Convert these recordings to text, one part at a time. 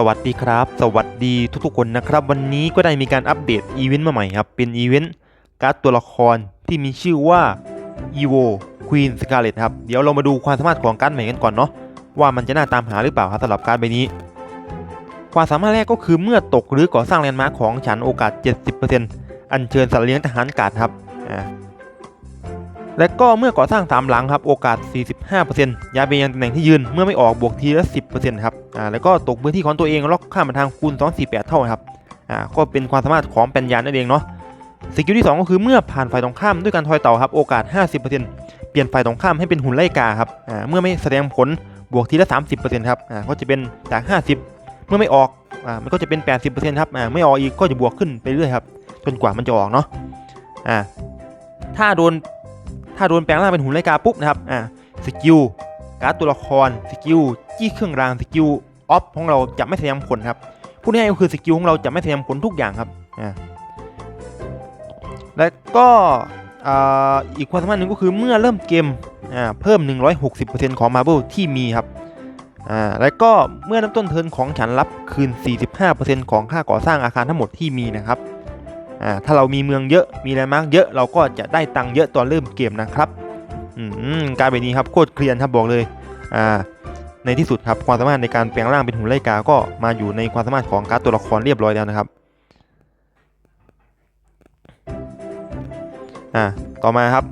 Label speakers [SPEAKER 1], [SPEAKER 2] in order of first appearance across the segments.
[SPEAKER 1] สวัสดีครับ สวัสดีทุกๆคนนะครับ วันนี้ก็ได้มีการอัปเดตอีเวนต์มาใหม่ครับ เป็นอีเวนต์การ์ดตัวละครที่มีชื่อว่า EVO Queen Scarlet ครับ เดี๋ยวเรามาดูความสามารถของการ์ดใหม่กันก่อนเนาะว่ามันจะน่าตามหาหรือเปล่าครับสำหรับการ์ดใบนี้ ความสามารถแรกก็คือเมื่อตกหรือก่อสร้างแลนด์มาร์คของฉันโอกาส 70%อัญเชิญสัตว์เลี้ยงทหารกาดครับอ่า และก็เมื่อก่อสร้างตามหลังครับโอกาส 45%ย้ายไปยังตำแหน่งที่ยืนเมื่อไม่ออกบวกทีละ 10%ครับอ่าแล้วก็ตกพื้นที่ของตัวเองล็อกข้ามมาทางคูณ 248 เท่าครับอ่าก็เป็นความสามารถของปัญญานั่นเองเนาะสกิลที่ 2 ก็คือเมื่อผ่านฝ่ายตรงข้ามด้วยการทอยเต่าครับโอกาส 50%เปลี่ยนฝ่ายตรงข้ามให้เป็นหุ่นไล่กาครับอ่าเมื่อไม่แสดงผลบวกทีละ 30%ครับอ่าก็จะเป็นจาก 50 เมื่อไม่ออกอ่ามันก็จะเป็น 80%ครับอ่าไม่ออกอีกก็จะบวกขึ้นไปเรื่อยครับจนกว่ามันจะออกเนาะอ่าถ้าโดน ถ้าโดนแปลงร่างเป็นหุ่นไลกาปุ๊บนะครับอ่าสกิลการ์ดตัวละครสกิลจี้เครื่องรางสกิลออฟของเราจะไม่แสดงผลครับพูดง่ายๆก็คือสกิลของเราจะไม่แสดงผลทุกอย่างครับอ่าและก็อ่าอีกความสามารถหนึ่งก็คือเมื่อเริ่มเกมอ่าเพิ่ม 160%ของมาร์เบลที่มีครับอ่าแล้วก็เมื่อน้ำต้นเทินของฉันรับคืน 45%ของค่าก่อสร้างอาคารทั้งหมดที่มีนะครับ อ่าถ้าเรามีเมืองเยอะมีแลนด์มาร์กเยอะเราก็จะได้ตังค์เยอะตอนเริ่มเกมนะครับอืมการแบบนี้ครับโคตรเคลียร์ครับบอกเลยอ่าในที่สุดครับความสามารถในการแปลงร่างเป็นหุ่นไล่กา ก็มาอยู่ในความสามารถของการ์ดตัวละครเรียบร้อยแล้วนะครับอ่าต่อมาครับ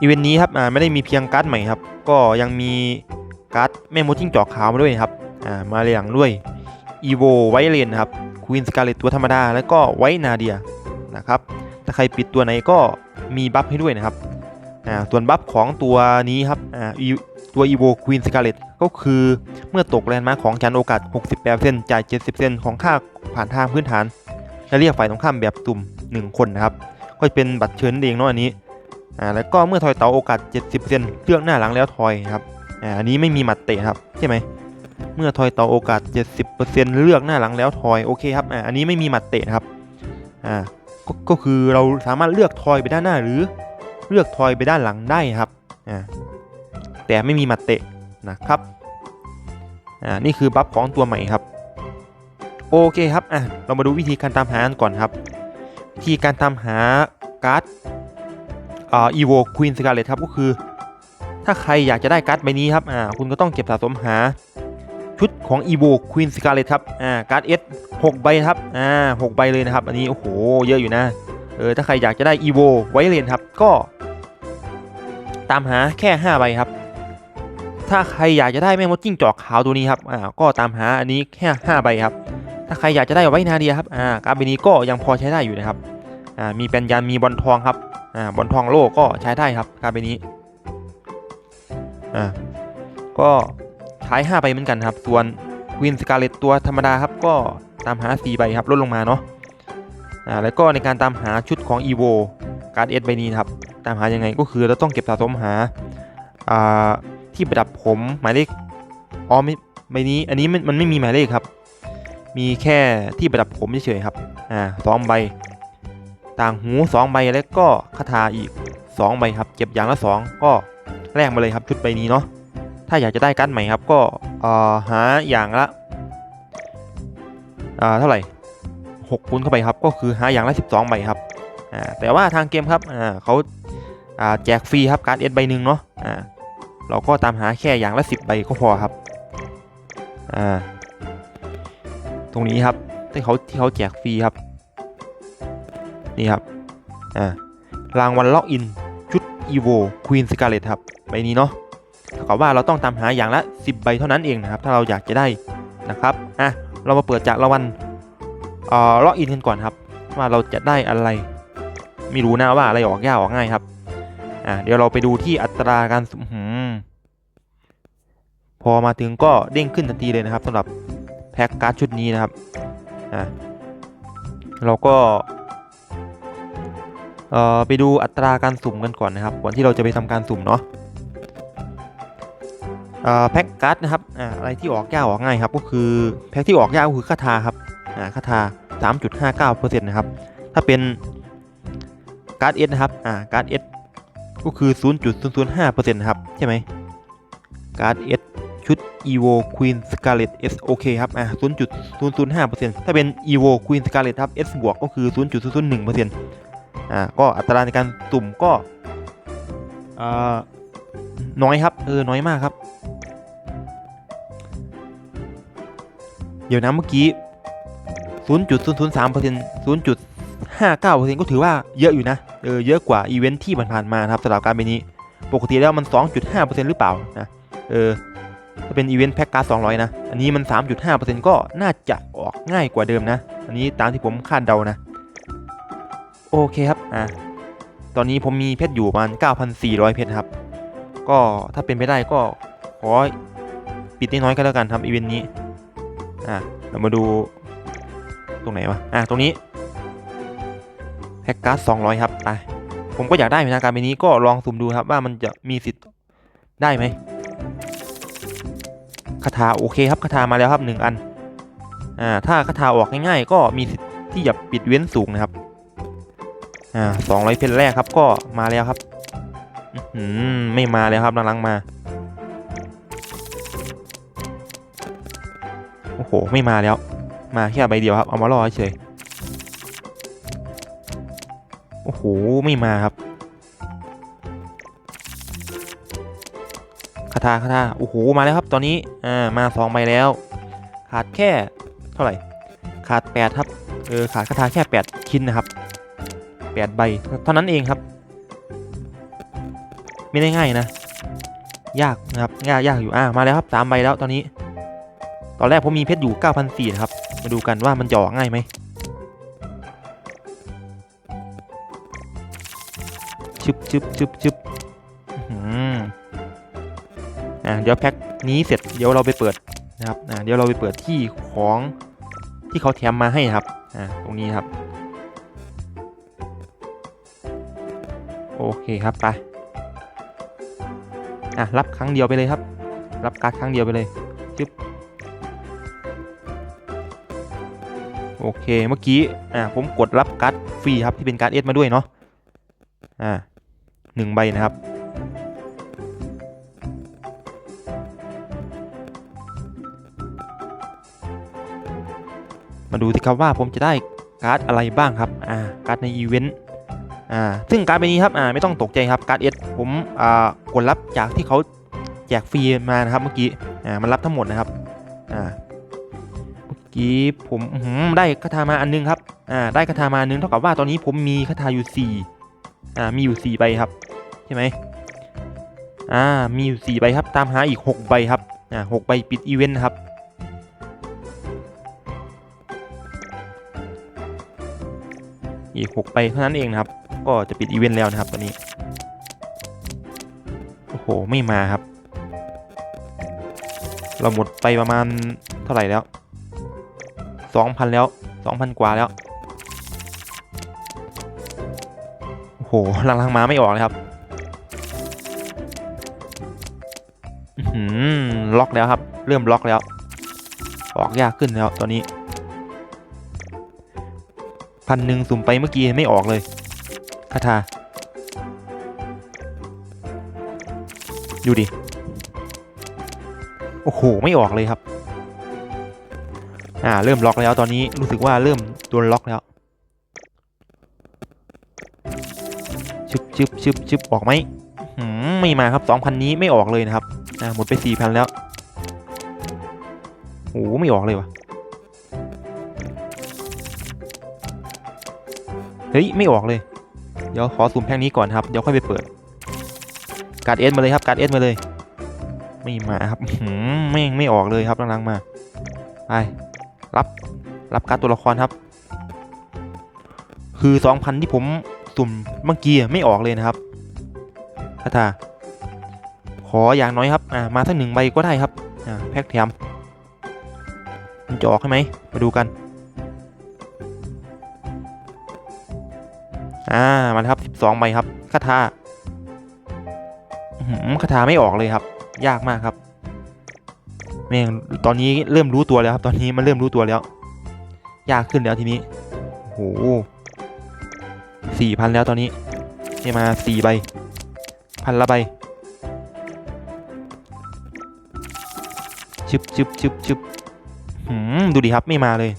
[SPEAKER 1] อีเวนต์นี้ครับอ่าไม่ได้มีเพียงการ์ดใหม่ครับ ก็ยังมีการ์ดแม่มดจิ้งจอกขาวมาด้วยครับอ่ามาเรียงด้วย อีโวไวเลนครับควีนสกาเลตตัวธรรมดา แล้วก็ไวนาเดียนะครับถ้าใครปิดตัวไหนก็มีบัฟให้ด้วยนะครับอ่าส่วนบัฟของตัวนี้ครับอ่าตัวอีโวควีนสกาเลตก็คือเมื่อตกแลนด์มาของจันโอกาส68%จ่าย 70%ของค่าผ่านทางพื้นฐานจะเรียกฝ่ายตรงข้ามแบบตุ่ม 1 คนนะครับ ก็จะเป็นบัตรเชิญเองเนาะอันนี้อ่าแล้วก็เมื่อทอยเตาโอกาส 70%เลือกหน้าหลังแล้วทอยครับอ่าอันนี้ไม่มีหมัดเตะครับใช่ไหม เมื่อทอยเตาโอกาส 70%เลือกหน้าหลังแล้วทอยโอเคครับอ่าอันนี้ไม่มีหมัดเตะครับอ่าก็ก็คือเราสามารถเลือกทอยไปด้านหน้าหรือ เลือกทอยไปด้านหลังได้ครับอ่าแต่ไม่มีหมัดเตะนะครับอ่านี่คือบัฟของตัวใหม่ครับโอเคครับอะเรามาดูวิธีการตามหากันก่อนครับวิธีการตามหาการ์ดอ่าอีโวควีนสกาเลตครับก็คือ ถ้าใครอยากจะได้การ์ดใบนี้ครับอ่าคุณก็ต้องเก็บสะสมหา ชุดของอีโวควีนสกาเลตครับอ่าการ์ดเอสหกใบครับอ่าหกใบเลยนะครับ อันนี้โอ้โหเยอะอยู่นะเออถ้าใครอยากจะได้อีโวไวเลนครับก็ ตามหาแค่ 5 ใบครับ ถ้าใครอยากจะได้แม่มดจิ้งจอกขาวตัวนี้ครับอ่าก็ตามหาอันนี้แค่ 5 ใบครับ ถ้าใครอยากจะได้ไว้นาเดียครับอ่าการ์ดใบนี้ก็ยังพอใช้ได้อยู่นะครับอ่ามีแปนยันมีบอลทองครับอ่าบอลทองโลกก็ใช้ได้ครับการไปนี้อ่าก็ ใช้5ใบเหมือนกันครับ ส่วนควีนสกาเลตตัวธรรมดาครับก็ตามหา 4 ใบครับลดลงมาเนาะอ่าแล้วก็ในการตามหาชุดของ EVO การ์ดเอสใบนี้นะครับตามหายังไงก็คือเราต้องเก็บสะสมหาอ่าที่ประดับผมหมายเลขอ๋อไม่ใบนี้อันนี้มันมันไม่มีหมายเลขครับ มีแค่ที่ประดับผมเฉยๆครับอ่าสองใบ ต่างหู 2 ใบแล้วก็คาถาอีก 2 ใบครับ เก็บอย่างละ 2 ก็แลกมาเลยครับชุดใบนี้เนาะ ถ้าอยากจะได้การ์ดใหม่ครับก็หาอย่างละเท่าไหร่6คูณเข้าไปครับก็คือหาอย่างละ 12ใบครับแต่ว่าทางเกมครับเขาแจกฟรีครับการ์ดเอสใบหนึ่งเนาะเราก็ตามหาแค่อย่างละ 10ใบก็พอครับตรงนี้ครับที่เขาที่เขาแจกฟรีครับนี่ครับรางวัลล็อกอินชุด EVO Queen Scarlet ครับใบนี้เนาะ เท่ากับว่าเราต้องตามหาอย่างละ 10 ใบเท่านั้นเองนะครับ ถ้าเราอยากจะได้นะครับอะเรามาเปิดจากรางวัลเอ่อล็อกอินกันก่อนครับ ว่าเราจะได้อะไรไม่รู้นะว่าอะไรออกยากออกง่ายครับอะเดี๋ยวเราไปดูที่อัตราการสุ่มหืมพอมาถึงก็เด้งขึ้นทันทีเลยนะครับสำหรับแพ็กการ์ดชุดนี้นะครับอะเราก็เอ่อไปดูอัตราการสุ่มกันก่อนนะครับก่อนที่เราจะไปทำการสุ่มเนาะ แพ็กการ์ดนะครับออะไรที่ออกยากออกง่ายครับก็คือแพ็กที่ออกยากก็คือคาถาครับอ่าคาถา3.59%นะครับถ้าเป็นการ์ดเอสนะครับการ์ดเอสก็คือ 0.005%นะครับใช่ไหมการ์ดเอสชุด evo queen scarlet s โอเคครับอ่า0.005%ถ้าเป็น evo queen scarlet ครับ s บวกก็คือ 0.001%อ่าก็อัตราในการสุ่มก็อ่าน้อยครับเออน้อยมากครับ เดี๋ยวนะเมื่อกี้ 0.003% 0.59%ก็ถือว่าเยอะอยู่นะ เออเยอะกว่าอีเวนท์ที่ผ่านๆมานะครับสำหรับการเป็นนี้ ปกติแล้วมัน 2.5%หรือเปล่านะ เออถ้าเป็นอีเวนต์แพ็กการ์ด200 นะ อันนี้มัน 3.5%ก็น่าจะออกง่ายกว่าเดิมนะ อันนี้ตามที่ผมคาดเดานะ โอเคครับ อะ ตอนนี้ผมมีเพชรอยู่ประมาณ 9,400 เพชรครับ ก็ถ้าเป็นไปได้ก็ขอปิดน้อยๆก็แล้วกันครับอีเวนต์นี้ อะเรามาดูตรงไหนวะอะตรงนี้แพ็กการ์ด200ครับไปผมก็อยากได้เหมือนกันการเป็นนี้ก็ลองสุ่มดูครับว่ามันจะมีสิทธิ์ได้ไหมคาถาโอเคครับคาถามาแล้วครับหนึ่งอันอ่าถ้าคาถาออกง่ายๆ ก็มีสิทธิ์ที่จะปิดเว้นสูงนะครับอ่าสองร้อยเพชรแรกครับก็มาแล้วครับ อืไม่มาแล้วครับหลังๆมา โอ้โห ไม่มาแล้ว มาแค่ใบเดียวครับ เอามารอเฉย โอ้โห ไม่มาครับ คาถาคาถาโอ้โห มาแล้วครับ ตอนนี้ อ่า มาสองใบแล้ว ขาดแค่เท่าไหร่ ขาดแปดครับ เออ ขาดคาถาแค่แปดชิ้นนะครับแปดใบ เท่านั้นเองครับ ไม่ได้ง่ายนะ ยากนะครับ ยากยากอยู่ อ่า มาแล้วครับสามใบแล้วตอนนี้ ตอนแรกผมมีเพชรอยู่9,400นะครับ มาดูกันว่ามันจะอง่ายไหมชึบชึบชึบชึบอือ่าเดี๋ยวแพ็คนี้เสร็จเดี๋ยวเราไปเปิดนะครับอ่าเดี๋ยวเราไปเปิดที่ของที่เขาแถมมาให้ครับอ่าตรงนี้ครับ โอเคครับไปอะรับครั้งเดียวไปเลยครับ รับการ์ดครั้งเดียวไปเลยชึบ โอเคเมื่อกี้อ่าผมกดรับการ์ดฟรีครับที่เป็นการ์ดเอสมาด้วยเนาะอ่าหนึ่งใบนะครับมาดูสิครับว่าผมจะได้การ์ดอะไรบ้างครับ อ่า การ์ดในอีเวนต์ อ่า ซึ่งการ์ดใบนี้ครับ อ่า ไม่ต้องตกใจครับ การ์ดเอสผม อ่า กดรับจากที่เขาแจกฟรีมานะครับเมื่อกี้ อ่า มันรับทั้งหมดนะครับ กี้ผมหือได้คาถามาอันนึงครับอ่าได้คาถามาอันนึงเท่ากับว่าตอนนี้ผมมีคาถาอยู่สี่อ่ามีอยู่สี่ใบครับใช่ไหมอ่ามีอยู่สี่ใบครับตามหาอีกหกใบครับอ่าหกใบปิดอีเวนต์นะครับอีกหกใบเท่านั้นเองนะครับ ก็จะปิดอีเวนต์แล้วนะครับตอนนี้โอ้โหไม่มาครับ เราหมดไปประมาณเท่าไหร่แล้ว สองพันแล้วสองพันกว่าแล้ว โอ้โหหลังๆมาไม่ออกเลยครับหือล็อกแล้วครับ เริ่มล็อกแล้ว ออกยากขึ้นแล้วตอนนี้พันหนึ่งสุ่มไปเมื่อกี้ไม่ออกเลยคาถาดูดิ โอ้โห ไม่ออกเลยครับ อ่าเริ่มล็อกแล้วตอนนี้รู้สึกว่าเริ่มโดนล็อกแล้วชึบชึบชึบชึบออกไหมหืมไม่มาครับสองพันนี้ไม่ออกเลยนะครับอ่าหมดไปสี่พันแล้วโอ้ไม่ออกเลยวะเฮ้ยไม่ออกเลย เดี๋ยวขอสุ่มแพ็กนี้ก่อนครับเดี๋ยวค่อยไปเปิด การเอสมาเลยครับการเอสมาเลย ไม่มาครับหืมไม่งไม่ออกเลยครับลังๆมาไป รับรับการ์ดตัวละครครับ คือสองพันที่ผมสุ่มเมื่อกี้ไม่ออกเลยนะครับคาถาขออย่างน้อยครับอ่ามาสักหนึ่งใบก็ได้ครับอ่าแพ็กแถมมันจะออกใช่ไหมมาดูกันอ่ามาครับสิบสองใบครับคาถาคาถาไม่ออกเลยครับ ยากมากครับ แม่งตอนนี้เริ่มรู้ตัวแล้วครับ ตอนนี้มันเริ่มรู้ตัวแล้ว ยากขึ้นแล้วทีนี้โอ้โหสี่พันแล้วตอนนี้นี่มาสี่ใบพันละใบชึบชึบชึบชึบหืมดูดิครับไม่มาเลย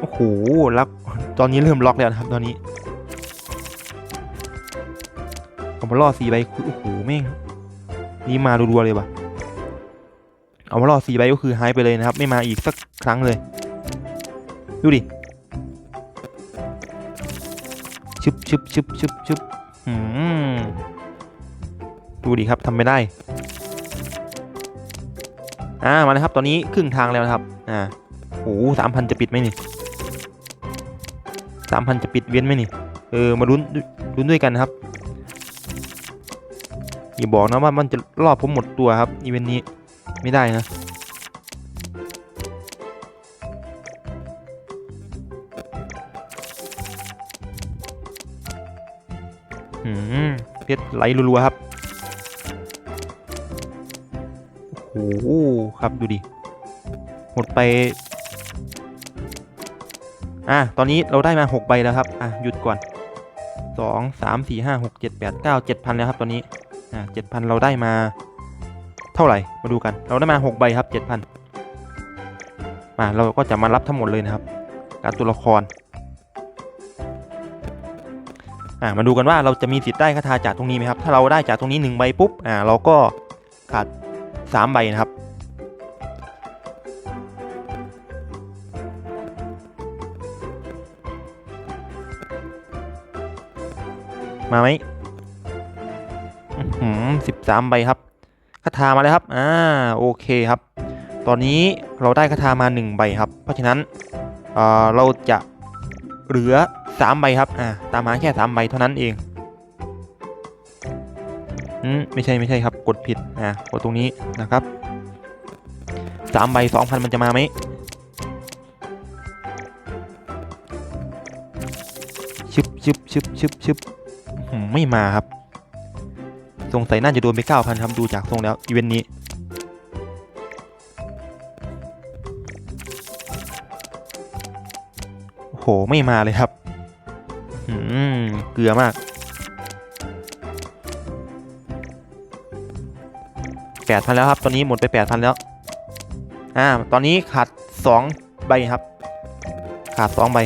[SPEAKER 1] โอ้โหล็อกตอนนี้เริ่มล็อกแล้วนะครับตอนนี้เอามาล่อสี่ใบโอ้โหแม่ง นี่มารัวๆเลยว่ะ เอามาล่อสีใบก็คือหายไปเลยนะครับ ไม่มาอีกสักครั้งเลย ดูดิชึบชึบชึบชึบชึบหืมดูดิครับทำไม่ได้ อ่า มาเลยครับ ตอนนี้ครึ่งทางแล้วนะครับ อ่าโอ้สามพันจะปิดไหมนี่สามพันจะปิดเว้นไหมนี่ เออ มาลุ้นลุ้นด้วยกันนะครับ อย่าบอกนะว่ามันจะรอบผมหมดตัวครับอีเวนต์นี้ไม่ได้นะอืมเพชรไหลรัวๆครับ โอ้โห ครับดูดิ หมดไป อะ ตอนนี้เราได้มา 6 ใบแล้วครับ อะ หยุดก่อน 2 3 4 5 6 7 8 9 7พันแล้วครับ ตอนนี้ อะ7พันเราได้มาเท่าไหร่ มาดูกัน เราได้มา 6 ใบครับ7พันมาเราก็จะมารับทั้งหมดเลยนะครับ การตัวละคร อ่ามาดูกันว่าเราจะมีสิทธิ์ได้คาถาจากตรงนี้ไหมครับ ถ้าเราได้จากตรงนี้หนึ่งใบปุ๊บ อ่าเราก็ขาดสามใบนะครับมาไหม สิบสามใบครับคาถามาเลยครับ อ่า โอเคครับ ตอนนี้เราได้คาถามาหนึ่งใบครับ เพราะฉะนั้นเอ่อเราจะเหลือสามใบครับ อ่า ตามหาแค่สามใบเท่านั้นเองอืมไม่ใช่ไม่ใช่ครับ กดผิด อ่ากดตรงนี้นะครับสามใบสองพันมันจะมาไหมชึบชึบชึบชึบชึบหือไม่มาครับ สงสัยน่าจะโดนไปเก้าพันครับดูจากทรงแล้วอีเวนต์นี้โอ้โหไม่มาเลยครับอืมเกลือมากแปดพันแล้วครับตอนนี้หมดไปแปดพันแล้วอ่าตอนนี้ขาดสองใบครับ ขาดสองใบ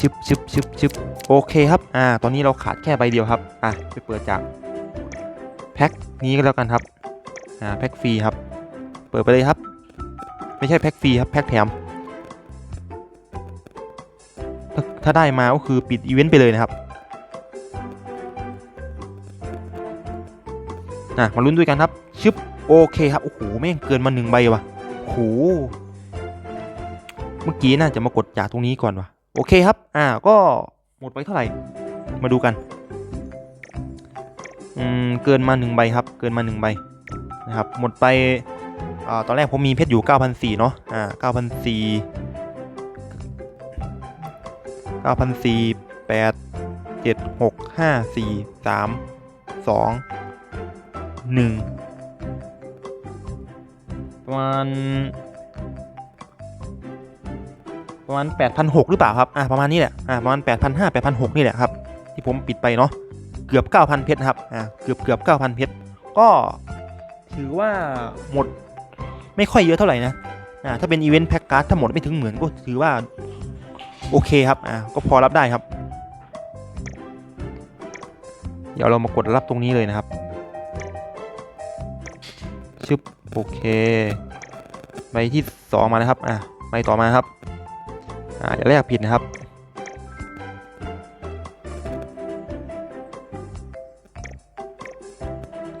[SPEAKER 1] ชึบชึบชึบชึบโอเคครับอ่าตอนนี้เราขาดแค่ใบเดียวครับอะไปเปิดจากแพ็คนี้ก็แล้วกันครับอ่าแพ็คฟรีครับ เปิดไปเลยครับ ไม่ใช่แพ็คฟรีครับแพ็คแถมถ้าถ้าได้มาก็คือปิดอีเวนต์ไปเลยนะครับอะมาลุ้นด้วยกันครับชึบโอเคครับโอ้โหแม่งเกินมาหนึ่งใบว่ะโอ้โหเมื่อกี้น่าจะมากดจากตรงนี้ก่อนว่ะ โอเคครับ อ่า ก็หมดไปเท่าไหร่ มาดูกัน อืม เกินมาหนึ่งใบครับ เกินมาหนึ่งใบนะครับ หมดไป อ่า ตอนแรกผมมีเพชรอยู่9,004เนาะ อ่า9,004 9,004 8 7 6 5 4 3 2 1 ประมาณ ประมาณ 8,600 หรือเปล่าครับอ่าประมาณนี้แหละอ่าประมาณ 8,500 8,600 นี่แหละครับ ที่ผมปิดไปเนาะเกือบ 9,000 เพชรครับอ่าเกือบเกือบ9,000 เพชรก็ถือว่าหมดไม่ค่อยเยอะเท่าไหร่นะอ่าถ้าเป็นอีเวนต์แพ็กการ์ดถ้าหมดไม่ถึงหมื่นก็ถือว่าโอเคครับอ่าก็พอรับได้ครับ เดี๋ยวเรามากดรับตรงนี้เลยนะครับชึบโอเคใบที่สองมานะครับอ่าใบต่อมาครับ อ่าอย่าแรกผิดนะครับ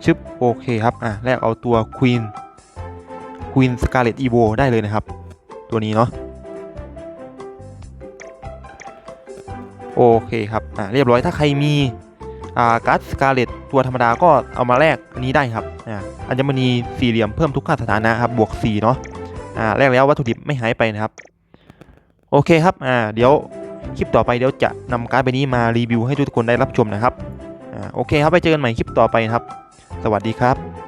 [SPEAKER 1] ชึบโอเคครับอ่าแรกเอาตัว Queen Queen Scarlet Evo ได้เลยนะครับ ตัวนี้เนาะโอเคครับอ่าเรียบร้อยถ้าใครมีอ่าการ์ดสกาเลตตัวธรรมดาก็เอามาแลกอันนี้ได้ครับอ่าอัญมณีสี่เหลี่ยมเพิ่มทุกค่าสถานะครับบวก4เนาะอ่าแลกแล้ววัตถุดิบไม่หายไปนะครับ โอเคครับอ่าเดี๋ยวคลิปต่อไปเดี๋ยวจะนำการ์ดใบนี้มารีวิวให้ทุกคนได้รับชมนะครับอ่าโอเคครับไปเจอกันใหม่คลิปต่อไปครับ สวัสดีครับ